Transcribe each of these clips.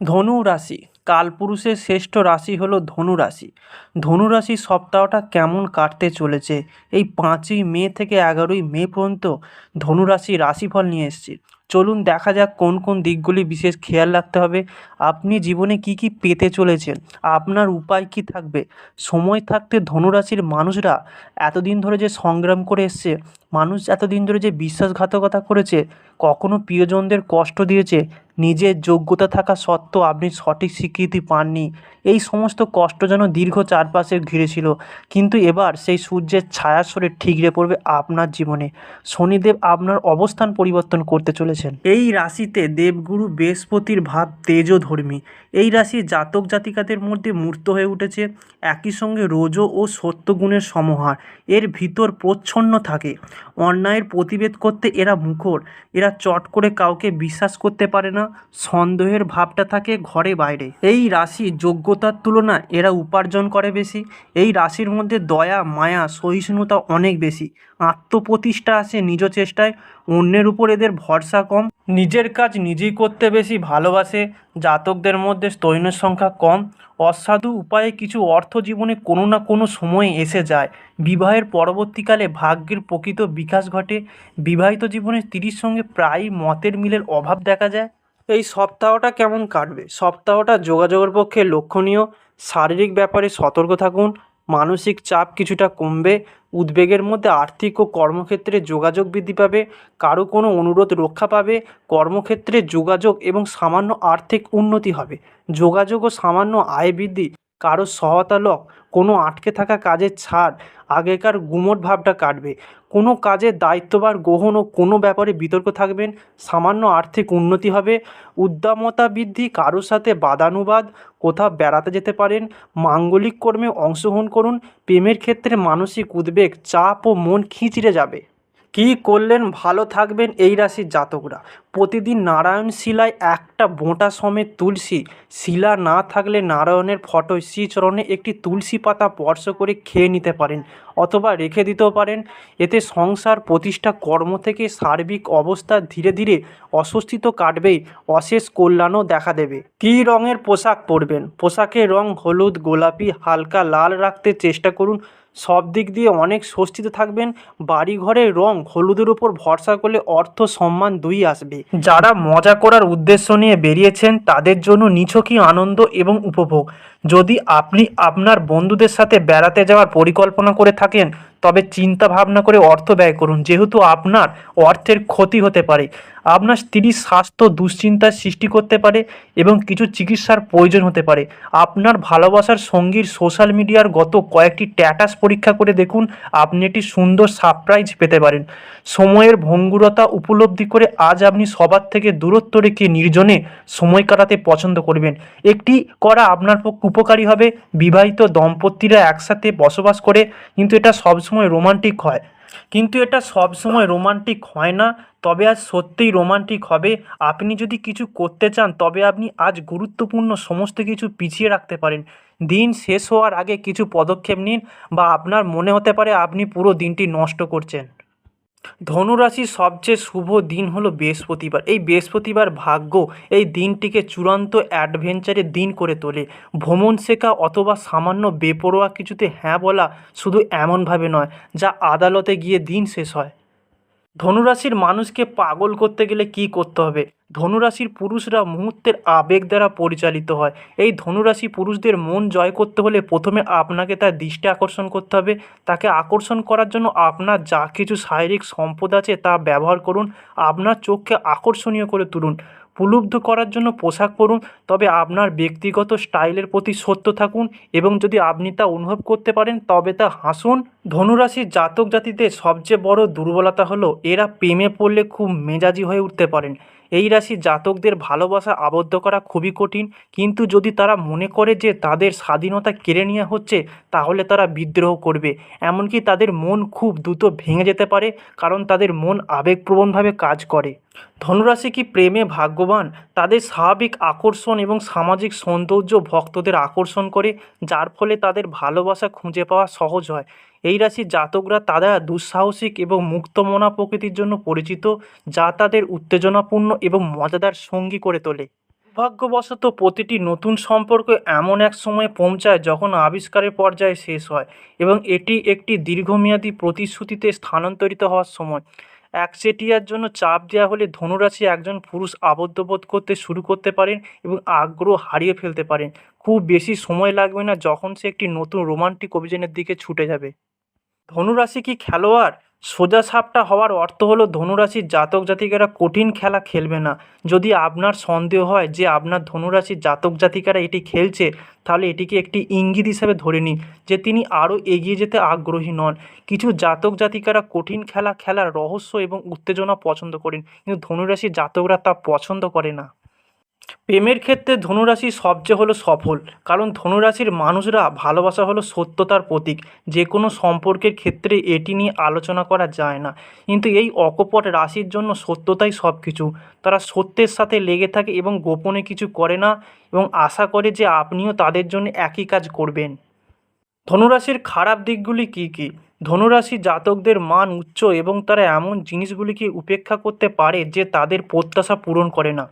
ধনু রাশি কালপুরুষের শ্রেষ্ঠ রাশি হলো ধনু রাশি ধনু রাশির সপ্তাহটা কেমন কাটতে চলেছে? এই পাঁচই মে থেকে এগারোই মে পর্যন্ত ধনু রাশি রাশিফল নিয়ে এসেছি। চলুন দেখা যাক কোন কোন দিকগুলি বিশেষ খেয়াল রাখতে হবে। আপনি জীবনে কি কি পেতে চলেছেন? আপনার উপায় কি থাকবে? সময় থাকতে ধনুরাশির মানুষরা এতদিন ধরে যে সংগ্রাম করে এসছে, মানুষ এতদিন ধরে যে বিশ্বাসঘাতকতা করেছে কখনো প্রিয়জনদের কষ্ট দিয়েছে, নিজের যোগ্যতা থাকা সত্ত্বেও আপনি সঠিক স্বীকৃতি পাননি। এই সমস্ত কষ্ট যেন দীর্ঘ চারপাশে ঘিরেছিল, কিন্তু এবার সেই সূর্যের ছায়া সরে ঠিকরে পড়বে আপনার জীবনে। শনিদেব আপনার অবস্থান পরিবর্তন করতে চলেছেন। এই রাশিতে দেবগুরু বৃহস্পতির ভাব তেজধর্মী। এই রাশির জাতক জাতিকাদের মধ্যে মূর্ত হয়ে উঠেছে, একই সঙ্গে রোজ ও সত্যগুণের সমাহার। এর ভিতর প্রচ্ছন্ন থাকে। অন্যায়ের প্রতিবেদ করতে এরা মুখর। এরা চট করে কাউকে বিশ্বাস করতে পারে না, সন্দেহের ভাবটা থাকে ঘরে বাইরে। এই রাশি যোগ্যতার তুলনায় এরা উপার্জন করে বেশি। এই রাশির মধ্যে দয়া, মায়া, সহিষ্ণুতা অনেক বেশি। আত্মপ্রতিষ্ঠা আসে নিজ চেষ্টায় অন্যের উপর এদের ভরসা কম। নিজের কাজ নিজেই করতে বেশি ভালোবাসে, জাতকদের মধ্যে স্তৈনের সংখ্যা কম। অসাধু উপায়ে কিছু অর্থ জীবনে কোনো না কোনো সময়ে এসে যায়। বিবাহের পরবর্তীকালে ভাগ্যের প্রকৃত বিকাশ ঘটে। বিবাহিত জীবনে স্ত্রীর সঙ্গে প্রায়ই মতের মিলের অভাব দেখা যায়। এই সপ্তাহটা কেমন কাটবে? সপ্তাহটা যোগাযোগের পক্ষে লক্ষণীয়। শারীরিক ব্যাপারে সতর্ক থাকুন। মানসিক চাপ কিছুটা কমবে। উদ্বেগের মধ্যে আর্থিক ও কর্মক্ষেত্রে যোগাযোগ বৃদ্ধি পাবে। কারও কোনো অনুরোধ রক্ষা পাবে। কর্মক্ষেত্রে যোগাযোগ এবং সামান্য আর্থিক উন্নতি হবে। যোগাযোগ ও সামান্য আয় বৃদ্ধি কারও সহায়তালক কোনো আটকে থাকা কাজের ছাড় আগেকার গুমট ভাবটা কাটবে। কোনো কাজের দায়িত্ববার গ্রহণ ও কোনো ব্যাপারে বিতর্ক থাকবেন, সামান্য আর্থিক উন্নতি হবে। উদ্দামতা বৃদ্ধি কারোর সাথে বাদানুবাদ, কোথাও বেড়াতে যেতে পারেন, মাঙ্গলিক কর্মে অংশগ্রহণ করুন, প্রেমের ক্ষেত্রে মানসিক উদ্বেগ, চাপ ও মন খিঁচড়ে যাবে। কী করলেন? ভালো থাকবেন এই রাশির জাতকরা। প্রতিদিন নারায়ণ শিলায় একটা বোঁটা সমেত তুলসী। শিলা না থাকলে নারায়ণের ফটো শ্রীচরণে একটি তুলসী পাতা স্পর্শ করে খেয়ে নিতে পারেন অথবা রেখে দিতেও পারেন। এতে সংসার, প্রতিষ্ঠা, কর্ম থেকে সার্বিক অবস্থা ধীরে ধীরে অস্বস্তি তো কাটবেই অশেষ কল্যাণও দেখা দেবে। কী রঙের পোশাক পরবেন? পোশাকের রং হলুদ, গোলাপি, হালকা লাল রাখতে চেষ্টা করুন। সব দিক দিয়ে অনেক স্বস্তিতে থাকবেন। বাড়ি ঘরের রং হলুদের উপর ভরসা করলে অর্থ সম্মান দুই আসবে। যারা মজা করার উদ্দেশ্য নিয়ে বেরিয়েছেন, তাদের জন্য নিছকই আনন্দ এবং উপভোগ। যদি আপনি আপনার বন্ধুদের সাথে বেড়াতে যাওয়ার পরিকল্পনা করে থাকেন তবে চিন্তা ভাবনা করে অর্থ ব্যয় করুন। যেহেতু আপনার অর্থের ক্ষতি হতে পারে, আপনার স্ত্রীর স্বাস্থ্য দুশ্চিন্তার সৃষ্টি করতে পারে এবং কিছু চিকিৎসার প্রয়োজন হতে পারে। আপনার ভালোবাসার সঙ্গীর সোশ্যাল মিডিয়ার গত কয়েকটি স্ট্যাটাস পরীক্ষা করে দেখুন, আপনি একটি সুন্দর সারপ্রাইজ পেতে পারেন। সময়ের ভঙ্গুরতা উপলব্ধি করে আজ আপনি সবার থেকে দূরত্ব রেখে নির্জনে সময় কাটাতে পছন্দ করবেন। একটি করা আপনার পক্ষে উপকারী হবে। বিবাহিত দম্পতিরা একসাথে বসবাস করে, কিন্তু এটা সবসময় রোমান্টিক হয়। কিন্তু এটা সব সময় রোমান্টিক হয় না। তবে আজ সত্যিই রোমান্টিক হবে। আপনি যদি কিছু করতে চান, তবে আপনি আজ গুরুত্বপূর্ণ সমস্ত কিছু পিছিয়ে রাখতে পারেন। দিন শেষ হওয়ার আগে কিছু পদক্ষেপ নিন বা আপনার মনে হতে পারে আপনি পুরো দিনটি নষ্ট করছেন। ধনুরাশির সবচেয়ে শুভ দিন হলো বৃহস্পতিবার। এই বৃহস্পতিবার ভাগ্য এই দিনটিকে চূড়ান্ত অ্যাডভেঞ্চারের দিন করে তোলে। ভ্রমণ শেখা অথবা সামান্য বেপরোয়া কিছুতে হ্যাঁ বলা শুধু এমনভাবে নয়, যা আদালতে গিয়ে দিন শেষ হয়। ধনুরাশির মানুষকে পাগল করতে গেলে কি করতে হবে? ধনুরাশির পুরুষরা মুহূর্তের আবেগ দ্বারা পরিচালিত হয়। এই ধনুরাশি পুরুষদের মন জয় করতে হলে প্রথমে আপনাকে তার দৃষ্টি আকর্ষণ করতে হবে। তাকে আকর্ষণ করার জন্য আপনার যা কিছু শারীরিক সম্পদ আছে তা ব্যবহার করুন। আপনার চোখকে আকর্ষণীয় করে তুলুন। প্রলুব্ধ করার জন্য পোশাক পরুন, তবে আপনার ব্যক্তিগত স্টাইলের প্রতি সত্য থাকুন এবং যদি আপনি তা অনুভব করতে পারেন, তবে তা হাসুন। ধনুরাশির জাতক জাতিদের সবচেয়ে বড় দুর্বলতা হলো এরা প্রেমে পড়লে খুব মেজাজি হয়ে উঠতে পারেন। এই রাশি জাতকদের ভালোবাসা আবদ্ধ করা খুবই কঠিন, কিন্তু যদি তারা মনে করে যে তাদের স্বাধীনতা কেড়ে নেওয়া হচ্ছে, তাহলে তারা বিদ্রোহ করবে। এমনকি তাদের মন খুব দ্রুত ভেঙে যেতে পারে, কারণ তাদের মন আবেগপ্রবণভাবে কাজ করে। ধনুরাশি কি প্রেমে ভাগ্যবান? তাদের স্বাভাবিক আকর্ষণ এবং সামাজিক সৌন্দর্য ভক্তদের আকর্ষণ করে, যার ফলে তাদের ভালোবাসা খুঁজে পাওয়া সহজ হয়। এই রাশির জাতকরা তারা দুঃসাহসিক এবং মুক্তমনা প্রকৃতির জন্য পরিচিত, যা তাদের উত্তেজনাপূর্ণ এবং মজাদার সঙ্গী করে তোলে। দুর্ভাগ্যবশত প্রতিটি নতুন সম্পর্ক এমন এক সময়ে পৌঁছায় যখন আবিষ্কারের পর্যায়ে শেষ হয় এবং এটি একটি দীর্ঘমেয়াদী প্রতিশ্রুতিতে স্থানান্তরিত হওয়ার সময়। একচেটিয়ার জন্য চাপ দেওয়া হলে ধনুরাশি একজন পুরুষ আবদ্ধবোধ করতে শুরু করতে পারেন এবং আগ্রহ হারিয়ে ফেলতে পারেন। খুব বেশি সময় লাগবে না যখন সে একটি নতুন রোমান্টিক অভিযানের দিকে ছুটে যাবে। ধনুরাশি কি খেলোয়াড়? সোজা সাপটা হওয়ার অর্থ হলো ধনুরাশির জাতক জাতিকারা কঠিন খেলা খেলবে না। যদি আপনার সন্দেহ হয় যে আপনার ধনুরাশির জাতক জাতিকারা এটি খেলছে, তাহলে এটিকে একটি ইঙ্গিত হিসাবে ধরে নিন যে তিনি আরও এগিয়ে যেতে আগ্রহী নন। কিছু জাতক জাতিকারা কঠিন খেলা খেলার রহস্য এবং উত্তেজনা পছন্দ করেন, কিন্তু ধনুরাশির জাতকরা তা পছন্দ করে না। প্রেমের ক্ষেত্রে ধনুরাশি সবচেয়ে হলো সফল, কারণ ধনুরাশির মানুষরা ভালোবাসা হলো সত্যতার প্রতীক। যে কোনো সম্পর্কের ক্ষেত্রে এটি নিয়ে আলোচনা করা যায় না। কিন্তু এই অকপট রাশির জন্য সত্যতাই সব কিছু তারা সত্যের সাথে লেগে থাকে এবং গোপনে কিছু করে না এবং আশা করে যে আপনিও তাদের জন্য একই কাজ করবেন। ধনুরাশির খারাপ দিকগুলি কী কী? ধনুরাশি জাতকদের মান উচ্চ এবং তারা এমন জিনিসগুলিকে উপেক্ষা করতে পারে যে তাদের প্রত্যাশা পূরণ করে না।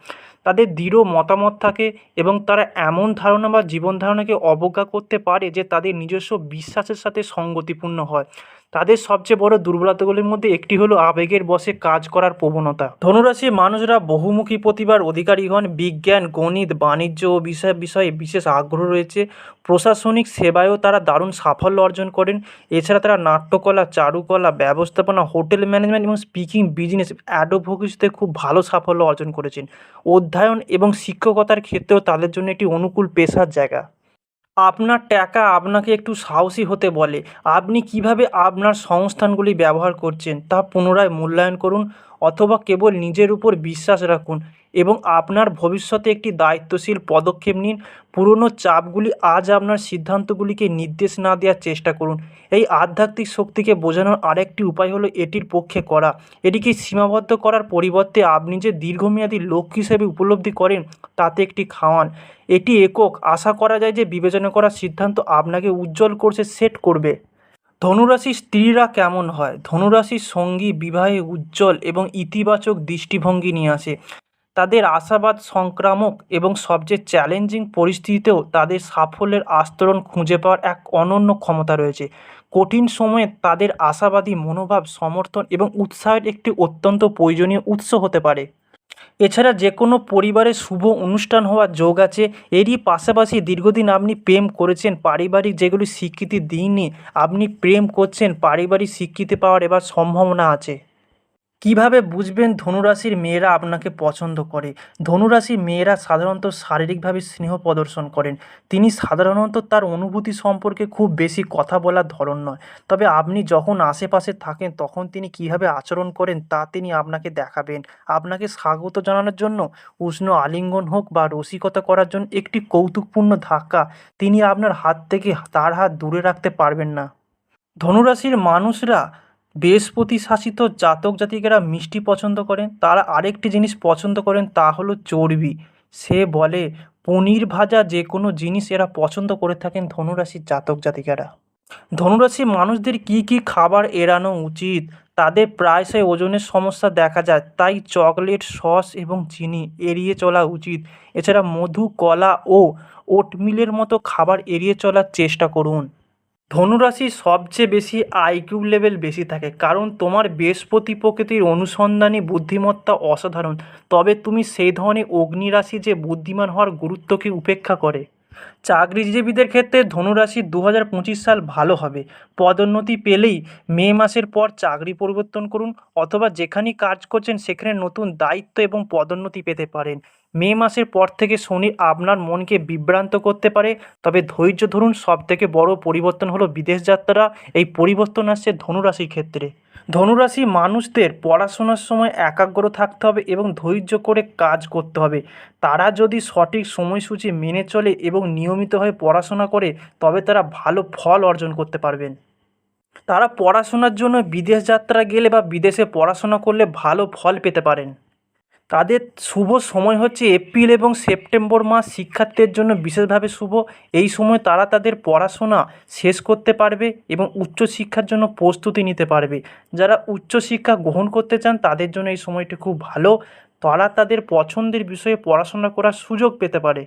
তাদের দৃঢ় মতামত থাকে এবং তারা এমন ধারণা বা জীবনধারণাকে অবজ্ঞা করতে পারে যে তাদের নিজস্ব বিশ্বাসের সাথে সঙ্গতিপূর্ণ হয়। তাদের সবচেয়ে বড় দুর্বলতাগুলির মধ্যে একটি হলো আবেগের বশে কাজ করার প্রবণতা। ধনুরাশির মানুষরা বহুমুখী প্রতিভার অধিকারী হন বিজ্ঞান, গণিত, বাণিজ্য ও বিষয় বিষয়ে বিশেষ আগ্রহ রয়েছে। প্রশাসনিক সেবায়ও তারা দারুণ সাফল্য অর্জন করেন। এছাড়া তারা নাট্যকলা, চারুকলা, ব্যবস্থাপনা, হোটেল ম্যানেজমেন্ট এবং স্পিকিং বিজনেস অ্যাডভোকেসিতে খুব ভালো সাফল্য অর্জন করেছেন। অধ্যয়ন এবং শিক্ষকতার ক্ষেত্রেও তাদের জন্য একটি অনুকূল পেশার জায়গা। আপনার টাকা আপনাকে একটু সাহসী হতে বলে। আপনি কীভাবে আপনার সংস্থানগুলি ব্যবহার করছেন তা পুনরায় মূল্যায়ন করুন অথবা কেবল নিজের উপর বিশ্বাস রাখুন। এবং আপনার ভবিষ্যতে একটি দায়িত্বশীল পদক্ষেপ নিন। পুরনো চাপগুলি আজ আপনার সিদ্ধান্তগুলিকে নির্দেশ না দেওয়ার চেষ্টা করুন। এই আধ্যাত্মিক শক্তিকে বোঝানোর আরেকটি উপায় হলো এটির পক্ষে করা। এটিকে সীমাবদ্ধ করার পরিবর্তে আপনি যে দীর্ঘমেয়াদী লক্ষ্য হিসেবে উপলব্ধি করেন, তাতে একটি খাওয়ান। এটি একক। আশা করা যায় যে বিবেচনা করার সিদ্ধান্ত আপনাকে উজ্জ্বল কোর্সে সেট করবে। ধনুরাশির স্ত্রীরা কেমন হয়? ধনুরাশির সঙ্গী বিবাহে উজ্জ্বল এবং ইতিবাচক দৃষ্টিভঙ্গি নিয়ে আসে। তাদের আশাবাদ সংক্রামক এবং সবচেয়ে চ্যালেঞ্জিং পরিস্থিতিতেও তাদের সাফল্যের আস্তরণ খুঁজে পাওয়ার এক অনন্য ক্ষমতা রয়েছে। কঠিন সময়ে তাদের আশাবাদী মনোভাব, সমর্থন এবং উৎসাহের একটি অত্যন্ত প্রয়োজনীয় উৎস হতে পারে। এছাড়া যে কোনো পরিবারে শুভ অনুষ্ঠান হওয়ার যোগ আছে। এরই পাশাপাশি দীর্ঘদিন আপনি প্রেম করেছেন, পারিবারিক যেগুলি স্বীকৃতি দিনই আপনি প্রেম করছেন, পারিবারিক স্বীকৃতি পাওয়ার এবার সম্ভাবনা আছে। কীভাবে বুঝবেন ধনুরাশির মেয়েরা আপনাকে পছন্দ করে? ধনুরাশির মেয়েরা সাধারণত শারীরিকভাবে স্নেহ প্রদর্শন করেন। তিনি সাধারণত তার অনুভূতি সম্পর্কে খুব বেশি কথা বলার ধরন নয়। তবে আপনি যখন আশেপাশে থাকেন, তখন তিনি কীভাবে আচরণ করেন তা তিনি আপনাকে দেখাবেন। আপনাকে স্বাগত জানানোর জন্য, উষ্ণ আলিঙ্গন হোক বা রসিকতা করার জন্য একটি কৌতুকপূর্ণ ধাক্কা তিনি আপনার হাত থেকে তার হাত দূরে রাখতে পারবেন না। ধনুরাশির মানুষরা বৃহস্পতি শাসিত জাতক জাতিকেরা মিষ্টি পছন্দ করেন, তারা আরেকটি জিনিস পছন্দ করেন, তা হলো চর্বি। সে বলে, পনির ভাজা যে কোনো জিনিস এরা পছন্দ করে থাকেন ধনুরাশির জাতক জাতিকারা। ধনুরাশির মানুষদের কি কি খাবার এড়ানো উচিত? তাদের প্রায়শই ওজনের সমস্যা দেখা যায়, তাই চকলেট, সস এবং চিনি এড়িয়ে চলা উচিত। এছাড়া মধু, কলা ও ওটমিলের মতো খাবার এড়িয়ে চলার চেষ্টা করুন। ধনুরাশির সবচেয়ে বেশি আইকিউ লেভেল বেশি থাকে। কারণ তোমার বৃহস্পতি প্রকৃতির অনুসন্ধানী বুদ্ধিমত্তা অসাধারণ। তবে তুমি সেই ধরনের অগ্নিরাশি যে বুদ্ধিমান হওয়ার গুরুত্বকে উপেক্ষা করে। চাকরিজীবীদের ক্ষেত্রে ধনুরাশির দু সাল ভালো হবে। পদোন্নতি পেলেই মে মাসের পর চাকরি পরিবর্তন করুন অথবা যেখানেই কাজ করছেন সেখানে নতুন দায়িত্ব এবং পদোন্নতি পেতে পারেন। মে মাসের পর থেকে শনি আপনার মনকে বিভ্রান্ত করতে পারে, তবে ধৈর্য ধরুন সবথেকে বড় পরিবর্তন হলো বিদেশ যাত্রা এই পরিবর্তন আসছে ধনুরাশির ক্ষেত্রে। ধনুরাশি মানুষদের পড়াশোনার সময় একাগ্র থাকতে হবে এবং ধৈর্য করে কাজ করতে হবে। তারা যদি সঠিক সময়সূচি মেনে চলে এবং নিয়মিতভাবে পড়াশোনা করে, তবে তারা ভালো ফল অর্জন করতে পারবেন। তারা পড়াশোনার জন্য বিদেশ যাত্রা গেলে বা বিদেশে পড়াশোনা করলে ভালো ফল পেতে পারেন। তাদের শুভ সময় হচ্ছে এপ্রিল এবং সেপ্টেম্বর মাস। শিক্ষার্থীদের জন্য বিশেষভাবে শুভ। এই সময় তারা তাদের পড়াশোনা শেষ করতে পারবে এবং উচ্চশিক্ষার জন্য প্রস্তুতি নিতে পারবে। যারা উচ্চশিক্ষা গ্রহণ করতে চান, তাদের জন্য এই সময়টি খুব ভালো। তারা তাদের পছন্দের বিষয়ে পড়াশোনা করার সুযোগ পেতে পারে।